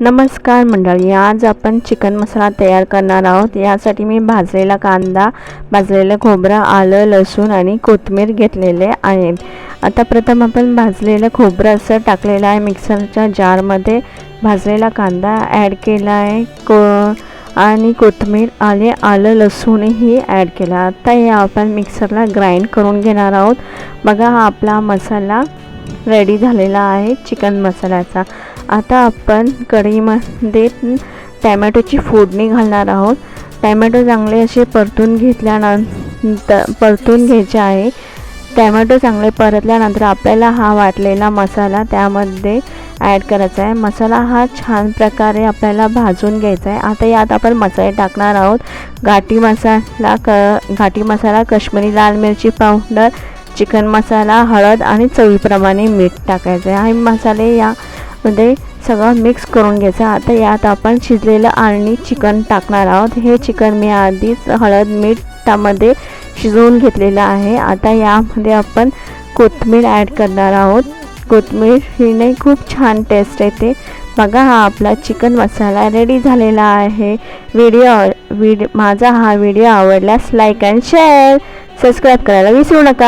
नमस्कार मंडळी आज आपण चिकन मसाला तयार करणार आहोत. यासाठी मी भाजलेला कांदा भाजलेलं खोबरं आलं लसूण आणि कोथिंबीर घेतलेले आहेत. आता प्रथम आपण भाजलेलं खोबरं असं टाकलेलं आहे मिक्सरच्या जारमध्ये. भाजलेला कांदा ॲड केला आहे. को आणि कोथिंबीर आले आलं लसूणही ॲड केला. आता हे आपण मिक्सरला ग्राइंड करून घेणार आहोत. बघा हा आपला मसाला रेडी झालेला आहे चिकन मसाल्याचा. आता आपण कढईमध्ये टॅमॅटोची फोडणी घालणार आहोत. टॅमॅटो चांगले असे परतून घेतल्यानंतर परतून घ्यायचे आहे. टॅमॅटो चांगले परतल्यानंतर आपल्याला हा वाटलेला मसाला त्यामध्ये ॲड करायचा आहे. मसाला हा छान प्रकारे आपल्याला भाजून घ्यायचा आहे. आता यात आपण मसाले टाकणार आहोत. घाटी मसाला क घाटी मसाला काश्मीरी लाल मिरची पावडर चिकन मसाला हळद आणि चवीप्रमाणे मीठ टाकायचं. आहे आणि मसाले यामध्ये सगळं मिक्स करून घ्यायचं. आता यात आपण शिजलेलं आणि चिकन टाकणार आहोत. हे चिकन मी आधीच हळद मीठ त्यामध्ये शिजवून घेतलेलं आहे. आता यामध्ये आपण कोथमीर ॲड करणार आहोत. कोथमीर हिने खूप छान टेस्ट येते. बघा हा आपला चिकन मसाला रेडी झालेला आहे. व्हिडिओ व्हिडिओ माझा हा व्हिडिओ आवडल्यास लाईक अँड शेअर सबस्क्राईब करायला विसरू नका.